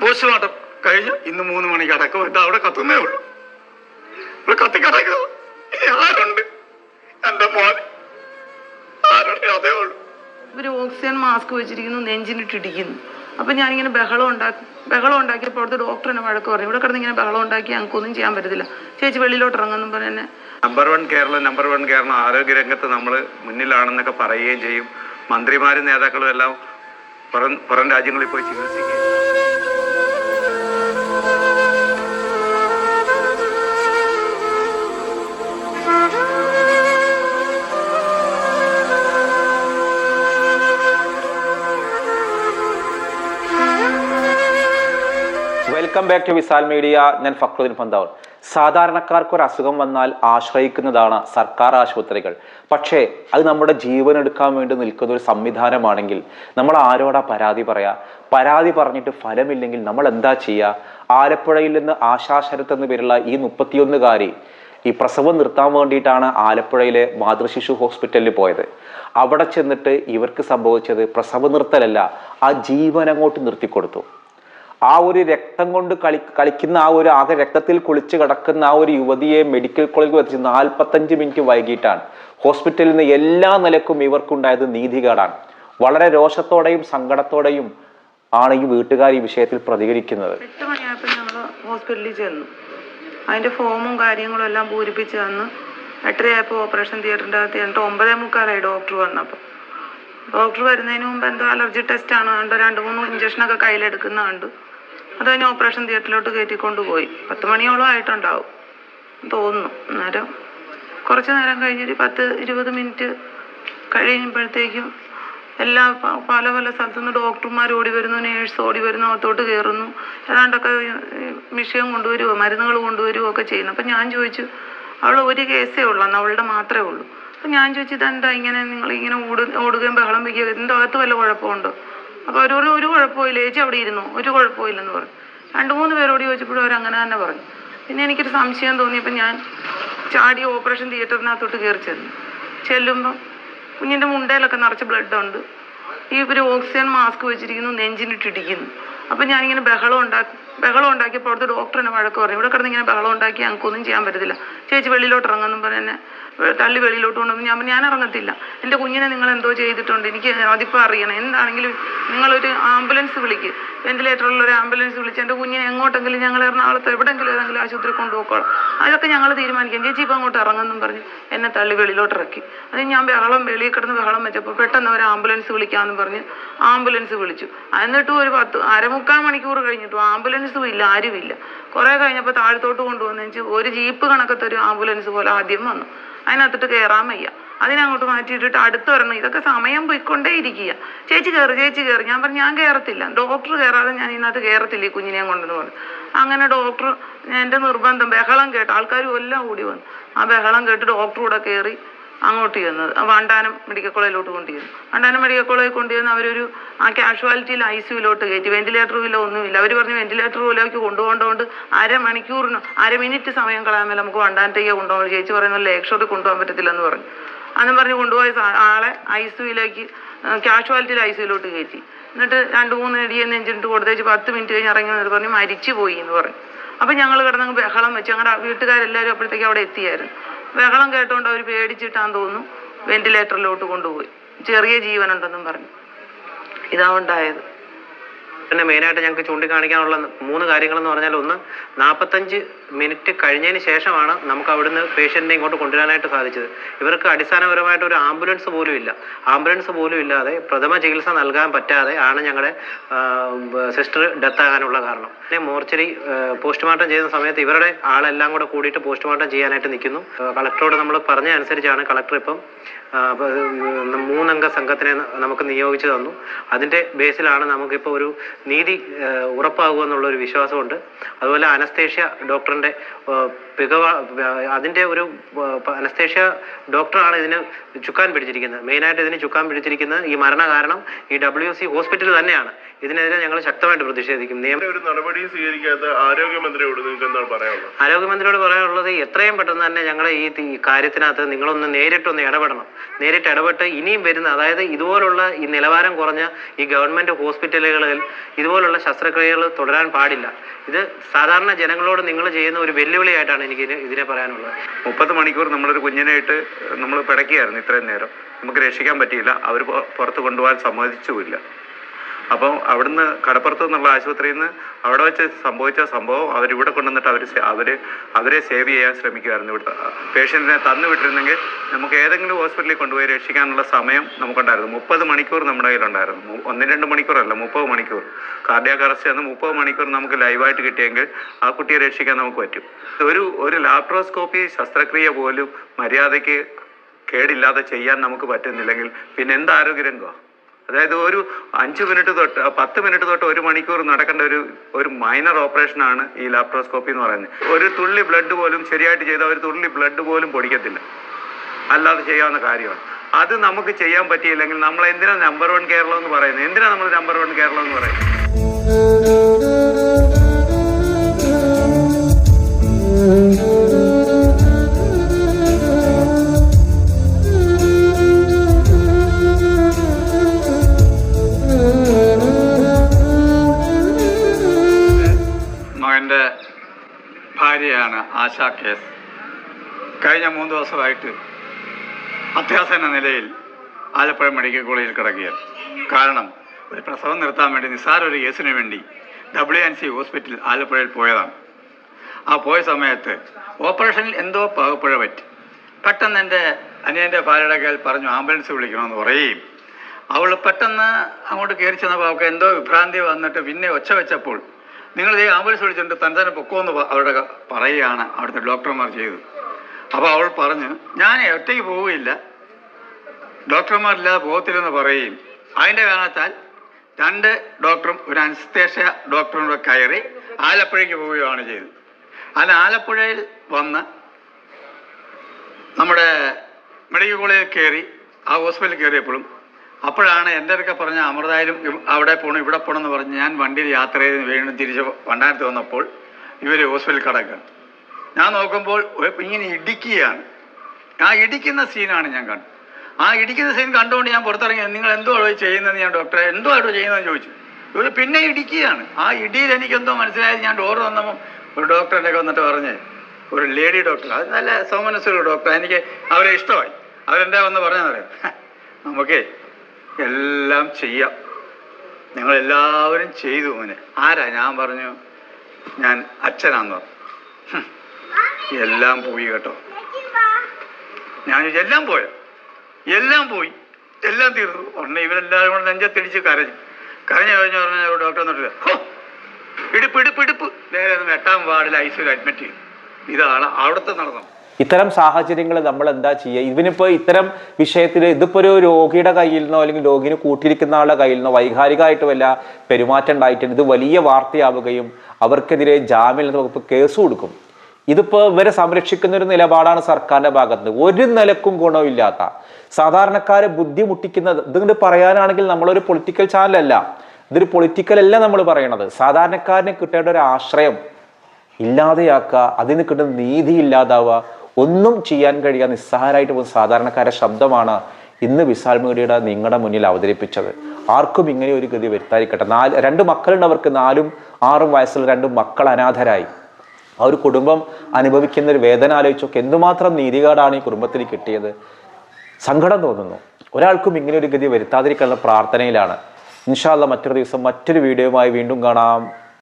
Postmortem കഴിഞ്ഞ്. ഇന്ന് മൂന്ന് മണിക്ക് അടക്കം. എന്താ അവിടെ കത്തുന്നേ ഉള്ളൂ. ഇവിടെ കത്തി കിടക്കുന്നു. ഇനി ആരുണ്ട്? എന്റെ മോൻ. ആരുണ്ട് അതേ ഉള്ളൂ. ഇവർ ഓക്സിജൻ മാസ്ക് വെച്ചിരിക്കുന്നു നെഞ്ചിനിട്ടിടിക്കുന്നു അപ്പം ഞാനിങ്ങനെ ബഹളം ഉണ്ടാക്കി ബഹളം ഉണ്ടാക്കിയപ്പോൾ അവിടുത്തെ ഡോക്ടർ എന്നെ വഴക്ക് പറഞ്ഞു. ഇവിടെ കിടന്ന് ഇങ്ങനെ ബഹളം ഉണ്ടാക്കി ഞങ്ങൾക്കൊന്നും ചെയ്യാൻ പറ്റത്തില്ല. ചേച്ചി വെളിയിലോട്ട് ഇറങ്ങുന്നു പറഞ്ഞ് number one Keralam number one Keralam. ആരോഗ്യരംഗത്ത് നമ്മൾ മുന്നിലാണെന്നൊക്കെ പറയുകയും ചെയ്യും. മന്ത്രിമാരും നേതാക്കളും എല്ലാം പുറം പുറം രാജ്യങ്ങളിൽ പോയി ചികിത്സിക്കുകയും welcome back to Visal media ഞാൻ ഫക്രുദ്ദീൻ പന്താവൂർ സാധാരണക്കാർക്ക് ഒരു അസുഖം വന്നാൽ ആശ്രയിക്കുന്നതാണ് സർക്കാർ ആശുപത്രികൾ. പക്ഷേ അത് നമ്മുടെ ജീവൻ എടുക്കാൻ വേണ്ടി നിൽക്കുന്ന ഒരു സംവിധാനമാണെങ്കിൽ നമ്മൾ ആരോടാ പരാതി പറയാ? പരാതി പറഞ്ഞിട്ട് ഫലമില്ലെങ്കിൽ നമ്മൾ എന്താ ചെയ്യുക ആലപ്പുഴയിൽ നിന്ന് ആശാശരത്ത് എന്ന് പേരുള്ള ഈ മുപ്പത്തിയൊന്നുകാരി ഈ പ്രസവം നിർത്താൻ വേണ്ടിയിട്ടാണ് ആലപ്പുഴയിലെ മാതൃശിശു ഹോസ്പിറ്റലിൽ പോയത്. അവിടെ ചെന്നിട്ട് ഇവർക്ക് സംഭവിച്ചത് പ്രസവ നിർത്തലല്ല ആ ജീവൻ അങ്ങോട്ട് നിർത്തിക്കൊടുത്തു. ആ ഒരു രക്തം കൊണ്ട് കളി കളിക്കുന്ന ആ ഒരു ആകെ രക്തത്തിൽ കുളിച്ച് കിടക്കുന്ന ആ ഒരു യുവതിയെ മെഡിക്കൽ കോളേജിൽ വെച്ച് നാൽപ്പത്തഞ്ച് മിനിറ്റ് വൈകിട്ടാണ്. ഹോസ്പിറ്റലിൽ നിന്ന് എല്ലാ നിലക്കും ഇവർക്കുണ്ടായത് നീതികേടാണ്. വളരെ രോഷത്തോടെയും സങ്കടത്തോടെയും ആണ് ഈ വീട്ടുകാർ ഈ വിഷയത്തിൽ പ്രതികരിക്കുന്നത്. ഹോസ്പിറ്റലിൽ ചെന്നു. അതിന്റെ ഫോമും കാര്യങ്ങളും എല്ലാം പൂരിപ്പിച്ച് തന്ന് എട്ടരയായപ്പോൾ ഓപ്പറേഷൻ തിയേറ്ററിന്റെ അകത്ത് എന്നിട്ട് ഒമ്പതേ മുക്കാലായി ഡോക്ടർ വന്നപ്പോൾ ഡോക്ടർ വരുന്നതിന് മുമ്പ് എന്തോ അലർജി ടെസ്റ്റ് ആണ്. രണ്ട് മൂന്ന് ഇഞ്ചക്ഷനൊക്കെ കയ്യിലെടുക്കുന്ന കണ്ട് അത് കഴിഞ്ഞ് ഓപ്പറേഷൻ തിയേറ്ററിലോട്ട് കയറ്റിക്കൊണ്ട് പോയി പത്ത് മണിയോളം ആയിട്ടുണ്ടാവും. തോന്നുന്നു. അന്നേരം കുറച്ച് നേരം കഴിഞ്ഞൊരു പത്ത് ഇരുപത് മിനിറ്റ് കഴിയുമ്പോഴത്തേക്കും എല്ലാ പല പല സ്ഥലത്തുനിന്ന് ഡോക്ടർമാർ ഓടി വരുന്നു നേഴ്സ് ഓടി വരുന്നു അകത്തോട്ട് കയറുന്നു. ഏതാണ്ടൊക്കെ വിഷയം കൊണ്ടുവരുമോ മരുന്നുകൾ കൊണ്ടുവരുമോ ഒക്കെ ചെയ്യുന്നു. അപ്പം ഞാൻ ചോദിച്ചു അവൾ ഒരു കേസേ ഉള്ളൂ അന്ന് അവളുടെ മാത്രമേ ഉള്ളൂ. അപ്പം ഞാൻ ചോദിച്ചു ഇതെന്താ ഇങ്ങനെ നിങ്ങൾ ഇങ്ങനെ ഓട് ഓടുകയും ബഹളം വയ്ക്കുകയും എന്തോ അകത്ത് വല്ല കുഴപ്പമുണ്ടോ? അപ്പോൾ പറഞ്ഞു ഒരു കുഴപ്പമില്ല ചേച്ചി അവിടെ ഇരുന്നു. ഒരു കുഴപ്പമില്ലെന്ന് പറഞ്ഞു. രണ്ട് മൂന്ന് പേരോട് ചോദിച്ചപ്പോഴും അവർ അങ്ങനെ തന്നെ പറഞ്ഞു. പിന്നെ എനിക്കൊരു സംശയം തോന്നിയപ്പോൾ ഞാൻ ചാടി ഓപ്പറേഷൻ തിയേറ്ററിനകത്തോട്ട് കയറി ചെന്നു. ചെല്ലുമ്പോൾ കുഞ്ഞിന്റെ മുണ്ടയിലൊക്കെ നിറച്ച് ബ്ലഡ് ഉണ്ട്. ഈ ഒരു ഓക്സിജൻ മാസ്ക് വെച്ചിരിക്കുന്നു നെഞ്ചിനിട്ടിടിക്കുന്നു അപ്പം ഞാനിങ്ങനെ ബഹളം ഉണ്ടാക്കി ബഹളം ഉണ്ടാക്കിയപ്പോൾ അവിടുത്തെ ഡോക്ടർ എന്നെ വഴക്ക് പറഞ്ഞു. ഇവിടെ കിടന്ന് ഇങ്ങനെ ബഹളം ഉണ്ടാക്കി ഞങ്ങൾക്കൊന്നും ചെയ്യാൻ പറ്റത്തില്ല. ചേച്ചി വെളിയിലോട്ട് ഇറങ്ങുമെന്നും പറഞ്ഞ് എന്നെ തള്ളി വെളിയിലോട്ട് കൊണ്ടു ഞാൻ ഞാൻ ഇറങ്ങത്തില്ല. എന്റെ കുഞ്ഞിനെ നിങ്ങൾ എന്തോ ചെയ്തിട്ടുണ്ട്. എനിക്ക് അതിപ്പോൾ അറിയണം. എന്താണെങ്കിലും നിങ്ങളൊരു ആംബുലൻസ് വിളിക്ക്. വെന്റിലേറ്ററിലുള്ള ഒരു ആംബുലൻസ് വിളിച്ച് എന്റെ കുഞ്ഞിനെ എങ്ങോട്ടെങ്കിലും ഞങ്ങൾ എറണാകുളത്ത് എവിടെയെങ്കിലും ഏതെങ്കിലും ആശുപത്രി കൊണ്ടുപോക്കോളാം. അതൊക്കെ ഞങ്ങൾ തീരുമാനിക്കാം. ചേച്ചി ഇപ്പം അങ്ങോട്ട് ഇറങ്ങുന്നു പറഞ്ഞ് എന്നെ തള്ളി വെളിയിലോട്ട് ഇറക്കി. അത് ഞാൻ ബഹളം വെളിയിൽ കിടന്ന് ബഹളം വെച്ചപ്പോൾ പെട്ടെന്ന് ഒരു ആംബുലൻസ് വിളിക്കാമെന്ന് പറഞ്ഞ് ആംബുലൻസ് വിളിച്ചു. എന്നിട്ടും ഒരു പത്ത് അരമുക്കാൽ മണിക്കൂർ കഴിഞ്ഞിട്ടും ആംബുലൻസും ഇല്ല ആരുമില്ല. കുറേ കഴിഞ്ഞപ്പോൾ താഴത്തോട്ട് കൊണ്ടുവന്നു ഒരു ജീപ്പ് കണക്കത്തെ ഒരു ആംബുലൻസ് പോലെ ആദ്യം വന്നു. അതിനകത്തിട്ട് കയറാൻ വയ്യ. അതിനങ്ങോട്ട് മാറ്റിയിട്ടിട്ട് അടുത്ത് വരണം. ഇതൊക്കെ സമയം പോയിക്കൊണ്ടേ ഇരിക്കുക. ചേച്ചി കയറി ചേച്ചി കയറി ഞാൻ പറഞ്ഞു ഞാൻ കയറത്തില്ല ഡോക്ടർ കയറാതെ ഞാൻ ഇതിനകത്ത് കയറത്തില്ല ഈ കുഞ്ഞിനെയും കൊണ്ടെന്ന് പറഞ്ഞു. അങ്ങനെ ഡോക്ടർ എന്റെ നിർബന്ധം ബഹളം കേട്ട് ആൾക്കാർ എല്ലാം കൂടി വന്നു. ആ ബഹളം കേട്ട് ഡോക്ടർ കൂടെ കയറി അങ്ങോട്ട് ചെന്നത് വണ്ടാനം മെഡിക്കൽ കോളേജിലോട്ട് കൊണ്ടുചെന്നു. വണ്ടാനം മെഡിക്കൽ കോളേജിൽ കൊണ്ടുചെന്ന് അവരൊരു ആ കാഷ്വാലിറ്റിയിൽ ഐ സിയുലോട്ട് കയറ്റി. വെന്റിലേറ്ററും ഇല്ല ഒന്നുമില്ല. അവർ പറഞ്ഞു വെന്റിലേറ്റർ പോലേക്ക് കൊണ്ടുപോകേണ്ടതുകൊണ്ട് അരമണിക്കൂറിന് അര മിനിറ്റ് സമയം കളയാൻ മേലെ നമുക്ക് വണ്ടാനത്തേക്ക് കൊണ്ടുപോകാൻ ചേച്ചി പറയുന്ന ലേക്ഷോട്ട് കൊണ്ടുപോകാൻ പറ്റത്തില്ലെന്ന് പറഞ്ഞു. അന്നും പറഞ്ഞ് കൊണ്ടുപോയ ആളെ ഐ സിയുലേക്ക് കാഷ്വാലിറ്റിയിൽ ഐ സിയുലോട്ട് കയറ്റി. എന്നിട്ട് രണ്ട് മൂന്ന് ഇടിയെന്ന് എഞ്ചിനിട്ട് കൊടുത്തേച്ച് പത്ത് മിനിറ്റ് കഴിഞ്ഞ് ഇറങ്ങി എന്നിട്ട് പറഞ്ഞ് മരിച്ചു പോയി എന്ന് പറഞ്ഞു. അപ്പം ഞങ്ങൾ കിടന്നങ്ങ് ബഹളം വെച്ച് ഞങ്ങളുടെ വീട്ടുകാരെല്ലാവരും അപ്പോഴത്തേക്ക് അവിടെ എത്തിയായിരുന്നു. ബഹളം കേട്ടോണ്ട് അവർ പേടിച്ചിട്ടാന്ന് തോന്നുന്നു വെന്റിലേറ്ററിലോട്ട് കൊണ്ടുപോയി. ചെറിയ ജീവനുണ്ടെന്നും പറഞ്ഞു. ഇതാ ഉണ്ടായത്. പിന്നെ മെയിനായിട്ട് ഞങ്ങൾക്ക് ചൂണ്ടിക്കാണിക്കാനുള്ള മൂന്ന് കാര്യങ്ങൾ എന്ന് പറഞ്ഞാൽ ഒന്ന് നാൽപ്പത്തഞ്ച് മിനിറ്റ് കഴിഞ്ഞതിന് ശേഷമാണ് നമുക്ക് അവിടുന്ന് പേഷ്യന്റിനെ ഇങ്ങോട്ട് കൊണ്ടുവരാനായിട്ട് സാധിച്ചത്. ഇവർക്ക് അടിസ്ഥാനപരമായിട്ട് ഒരു ആംബുലൻസ് പോലും ഇല്ല. ആംബുലൻസ് പോലും ഇല്ലാതെ പ്രഥമ ചികിത്സ നൽകാൻ പറ്റാതെ ആണ് ഞങ്ങളുടെ സിസ്റ്റർ ഡെത്ത് ആകാനുള്ള കാരണം. പിന്നെ മോർച്ചറി പോസ്റ്റ്മോർട്ടം ചെയ്യുന്ന സമയത്ത് ഇവരുടെ ആളെല്ലാം കൂടെ കൂടിയിട്ട് പോസ്റ്റ്മോർട്ടം ചെയ്യാനായിട്ട് നിൽക്കുന്നു. കളക്ടറോട് നമ്മൾ പറഞ്ഞ അനുസരിച്ചാണ് കളക്ടർ ഇപ്പം മൂന്നംഗ സംഘത്തിനെ നമുക്ക് നിയോഗിച്ചു തന്നു. അതിന്റെ ബേസിലാണ് നമുക്കിപ്പോൾ ഒരു നീതി ഏഹ്, ഉറപ്പാകുമെന്നുള്ള ഒരു വിശ്വാസമുണ്ട്. അതുപോലെ അനസ്തേഷ്യ ഡോക്ടറിന്റെ പികവ അതിന്റെ ഒരു അനസ്തേഷ്യ ഡോക്ടറാണ് ഇതിന് ചുക്കാൻ പിടിച്ചിരിക്കുന്നത്. മെയിനായിട്ട് ഇതിന് ചുക്കാൻ പിടിച്ചിരിക്കുന്നത് ഈ മരണകാരണം ഈ ഡബ്ല്യു സി ഹോസ്പിറ്റൽ തന്നെയാണ്. ഇതിനെതിരെ ഞങ്ങൾ ശക്തമായിട്ട് പ്രതിഷേധിക്കും. നിയമ ഒരു നടപടിയും സ്വീകരിക്കാത്ത ആരോഗ്യമന്ത്രിയോട് നിങ്ങൾക്ക് എന്താണ് പറയാനുള്ളത്? ആരോഗ്യമന്ത്രിയോട് പറയാനുള്ളത് എത്രയും പെട്ടെന്ന് തന്നെ ഞങ്ങളെ ഈ കാര്യത്തിനകത്ത് നിങ്ങളൊന്ന് നേരിട്ടൊന്ന് ഇടപെടണം. നേരിട്ട് ഇടപെട്ട് ഇനിയും വരുന്ന അതായത് ഇതുപോലുള്ള ഈ നിലവാരം കുറഞ്ഞ ഈ ഗവൺമെന്റ് ഹോസ്പിറ്റലുകളിൽ ഇതുപോലുള്ള ശസ്ത്രക്രിയകൾ തുടരാൻ പാടില്ല. ഇത് സാധാരണ ജനങ്ങളോട് നിങ്ങൾ ചെയ്യുന്ന ഒരു വെല്ലുവിളിയായിട്ടാണ് എനിക്ക് ഇതിനെ- ഇതിനെ പറയാനുള്ളത്. മുപ്പത് മണിക്കൂർ നമ്മളൊരു കുഞ്ഞിനായിട്ട് നമ്മൾ പിടക്കിയായിരുന്നു ഇത്രയും നേരം. നമുക്ക് രക്ഷിക്കാൻ പറ്റിയില്ല. അവർ പുറത്ത് കൊണ്ടുപോകാൻ സമ്മതിച്ചുമില്ല. അപ്പോൾ അവിടുന്ന് കടപ്പുറത്ത് നിന്നുള്ള ആശുപത്രിയിൽ നിന്ന് അവിടെ വെച്ച് സംഭവിച്ച സംഭവം അവരിവിടെ കൊണ്ടുവന്നിട്ട് അവർ അവർ അവരെ സേവ് ചെയ്യാൻ ശ്രമിക്കുമായിരുന്നു ഇവിടുത്തെ. പേഷ്യന്റിനെ തന്നു വിട്ടിരുന്നെങ്കിൽ നമുക്ക് ഏതെങ്കിലും ഹോസ്പിറ്റലിൽ കൊണ്ടുപോയി രക്ഷിക്കാനുള്ള സമയം നമുക്കുണ്ടായിരുന്നു. മുപ്പത് മണിക്കൂർ നമ്മുടെ കയ്യിലുണ്ടായിരുന്നു. ഒന്ന് രണ്ട് മണിക്കൂറല്ല മുപ്പത് മണിക്കൂർ. കാർഡിയാക് അറസ്റ്റ് എന്ന് മുപ്പത് മണിക്കൂർ നമുക്ക് ലൈവായിട്ട് കിട്ടിയെങ്കിൽ ആ കുട്ടിയെ രക്ഷിക്കാൻ നമുക്ക് പറ്റും. ഒരു ഒരു ലാപ്രോസ്കോപ്പി ശസ്ത്രക്രിയ പോലും മര്യാദയ്ക്ക് കേടില്ലാതെ ചെയ്യാൻ നമുക്ക് പറ്റുന്നില്ലെങ്കിൽ പിന്നെ എന്ത് ആരോഗ്യരംഗമാണ് അതായത് ഒരു അഞ്ച് മിനിറ്റ് തൊട്ട് പത്ത് മിനിറ്റ് തൊട്ട് ഒരു മണിക്കൂർ നടക്കേണ്ട ഒരു ഒരു മൈനർ ഓപ്പറേഷൻ ആണ് ഈ ലാപ്രോസ്കോപ്പി എന്ന് പറയുന്നത്. ഒരു തുള്ളി ബ്ലഡ് പോലും ശരിയായിട്ട് ചെയ്താൽ ഒരു തുള്ളി ബ്ലഡ് പോലും പൊടിക്കത്തില്ല. അല്ലാതെ ചെയ്യാവുന്ന കാര്യമാണ്. അത് നമുക്ക് ചെയ്യാൻ പറ്റിയില്ലെങ്കിൽ നമ്മൾ എന്തിനാ നമ്പർ വൺ കേരളം എന്ന് പറയുന്നത്? എന്തിനാ നമ്മൾ നമ്പർ വൺ കേരളം എന്ന് പറയുന്നത്? ആശാ കേസ് കഴിഞ്ഞ മൂന്ന് ദിവസമായിട്ട് അത്യാസന്ന നിലയിൽ ആലപ്പുഴ മെഡിക്കൽ കോളേജിൽ കിടക്കുക കാരണം ഒരു പ്രസവം നിർത്താൻ വേണ്ടി നിസ്സാര ഒരു കേസിന് വേണ്ടി ഡബ്ല്യു എൻ സി ഹോസ്പിറ്റൽ ആലപ്പുഴയിൽ പോയതാണ്. ആ പോയ സമയത്ത് ഓപ്പറേഷനിൽ എന്തോ പാകപ്പുഴ പറ്റി. പെട്ടെന്ന് എന്റെ അനിയന്റെ ഭാര്യയുടെ കയ്യിൽ പറഞ്ഞു ആംബുലൻസ് വിളിക്കണമെന്ന് പറയുകയും അവൾ പെട്ടെന്ന് അങ്ങോട്ട് കയറി ചെന്നപ്പോൾ അവൾക്ക് എന്തോ വിഭ്രാന്തി വന്നിട്ട് പിന്നെ ഒച്ച വെച്ചപ്പോൾ നിങ്ങൾ ഈ ആംബുലൻസ് വിളിച്ചിട്ട് തൻ തന്നെ പൊക്കോന്ന് അവരുടെ പറയുകയാണ് അവിടുത്തെ ഡോക്ടർമാർ ചെയ്തത്. അപ്പോൾ അവൾ പറഞ്ഞു ഞാൻ ഒറ്റയ്ക്ക് പോവുകയില്ല. ഡോക്ടർമാരില്ലാതെ പോകത്തില്ലെന്ന് പറയുകയും അതിന്റെ കാരണത്താൽ രണ്ട് ഡോക്ടറും ഒരു അനസ്തേഷ്യ ഡോക്ടറും കൂടെ കയറി ആലപ്പുഴയ്ക്ക് പോവുകയാണ് ചെയ്തത്. അതിന് ആലപ്പുഴയിൽ വന്ന് നമ്മുടെ മെഡിക്കൽ കോളേജിൽ കയറി ആ ഹോസ്പിറ്റലിൽ കയറിയപ്പോഴും അപ്പോഴാണ് എന്റെ അടുക്ക പറഞ്ഞ അമൃതായാലും അവിടെ പോകണം ഇവിടെ പോകണം എന്ന് പറഞ്ഞ് ഞാൻ വണ്ടിയിൽ യാത്ര ചെയ്ത് വീണ്ടും തിരിച്ച് വണ്ടാനത്ത് വന്നപ്പോൾ ഇവർ ഹോസ്പിറ്റലിൽ കിടക്കുകയാണ് ഞാൻ നോക്കുമ്പോൾ ഇങ്ങനെ ഇടിക്കുകയാണ്. ആ ഇടിക്കുന്ന സീനാണ് ഞാൻ കണ്ടത്. ആ ഇടിക്കുന്ന സീൻ കണ്ടുകൊണ്ട് ഞാൻ പുറത്തിറങ്ങി നിങ്ങൾ എന്തോ ചെയ്യുന്നതെന്ന് ഞാൻ ഡോക്ടറെ എന്തോ അവിടെ ചെയ്യുന്നതെന്ന് ചോദിച്ചു. ഇവർ പിന്നെ ഇടിക്കുകയാണ്. ആ ഇടിയിൽ എനിക്കെന്തോ മനസ്സിലായത് ഞാൻ ഡോർ വന്നപ്പോൾ ഒരു ഡോക്ടറിന്റെ വന്നിട്ട് പറഞ്ഞ് ഒരു ലേഡി ഡോക്ടർ അത് നല്ല സോമനസ്സുള്ള ഡോക്ടർ എനിക്ക് അവരെ ഇഷ്ടമായി. അവരെന്താ വന്ന് പറഞ്ഞറിയാം നമുക്കേ എല്ലാം ചെയ്യാം. നിങ്ങളെല്ലാവരും ചെയ്തു മോനെ. ആരാ? ഞാൻ പറഞ്ഞു ഞാൻ അച്ഛനാന്ന് പറഞ്ഞു. എല്ലാം പോയി കേട്ടോ. ഞാൻ എല്ലാം പോയോ? എല്ലാം പോയി. എല്ലാം തീർന്നു. ഉടനെ ഇവരെല്ലാവരും കൂടെ നെഞ്ചത്തിടിച്ച് കരഞ്ഞു. കരഞ്ഞു കഴിഞ്ഞ പറഞ്ഞ ഡോക്ടർ എന്നിട്ട് ഹോ ഇടുപ്പ് ഇടുപ്പ് ഇടുപ്പ്. നേരെ എട്ടാം വാർഡിൽ ഐസിയിൽ അഡ്മിറ്റ് ചെയ്തു. ഇതാണ് അവിടുത്തെ നടന്നത് ഇത്തരം സാഹചര്യങ്ങൾ നമ്മൾ എന്താ ചെയ്യുക? ഇവനിപ്പോൾ ഇത്തരം വിഷയത്തിൽ ഇതിപ്പോൾ ഒരു രോഗിയുടെ കയ്യിൽ നിന്നോ അല്ലെങ്കിൽ രോഗിനെ കൂട്ടിയിരിക്കുന്ന ആളുടെ കയ്യിൽ നിന്നോ വൈകാരികമായിട്ട് വല്ല പെരുമാറ്റം ഉണ്ടായിട്ടുണ്ട്. ഇത് വലിയ വാർത്തയാവുകയും അവർക്കെതിരെ ജാമ്യം വകുപ്പ് കേസ് കൊടുക്കും. ഇതിപ്പോൾ ഇവരെ സംരക്ഷിക്കുന്ന ഒരു നിലപാടാണ് സർക്കാരിന്റെ ഭാഗത്ത്. ഒരു നിലക്കും ഗുണമില്ലാത്ത സാധാരണക്കാരെ ബുദ്ധിമുട്ടിക്കുന്നത് ഇതുകൊണ്ട് പറയാനാണെങ്കിൽ നമ്മളൊരു പൊളിറ്റിക്കൽ ചാനലല്ല ഇതൊരു പൊളിറ്റിക്കൽ അല്ല നമ്മൾ പറയണത്. സാധാരണക്കാരന് കിട്ടേണ്ട ഒരു ആശ്രയം ഇല്ലാതെയാക്കുക അതിന് കിട്ടുന്ന നീതി ഇല്ലാതാവുക ഒന്നും ചെയ്യാൻ കഴിയാതെ നിസ്സഹാരായിട്ട് പോകുന്ന സാധാരണക്കാരുടെ ശബ്ദമാണ് ഇന്ന് വിശാൽ മീഡിയയുടെ നിങ്ങളുടെ മുന്നിൽ അവതരിപ്പിച്ചത്. ആർക്കും ഇങ്ങനെ ഒരു ഗതി വരുത്താതിരിക്കട്ടെ. നാല് രണ്ട് മക്കളുണ്ട് അവർക്ക് നാലും ആറും വയസ്സുള്ള രണ്ട് മക്കൾ അനാഥരായി. ആ ഒരു കുടുംബം അനുഭവിക്കുന്ന ഒരു വേദന ആലോചിച്ചൊക്കെ എന്തുമാത്രം നീതികേടാണ് ഈ കുടുംബത്തിന് കിട്ടിയത്. സങ്കടം തോന്നുന്നു. ഒരാൾക്കും ഇങ്ങനെ ഒരു ഗതി വരുത്താതിരിക്കാനുള്ള പ്രാർത്ഥനയിലാണ്. ഇൻഷാല്ല മറ്റൊരു ദിവസം മറ്റൊരു വീഡിയോയുമായി വീണ്ടും കാണാം.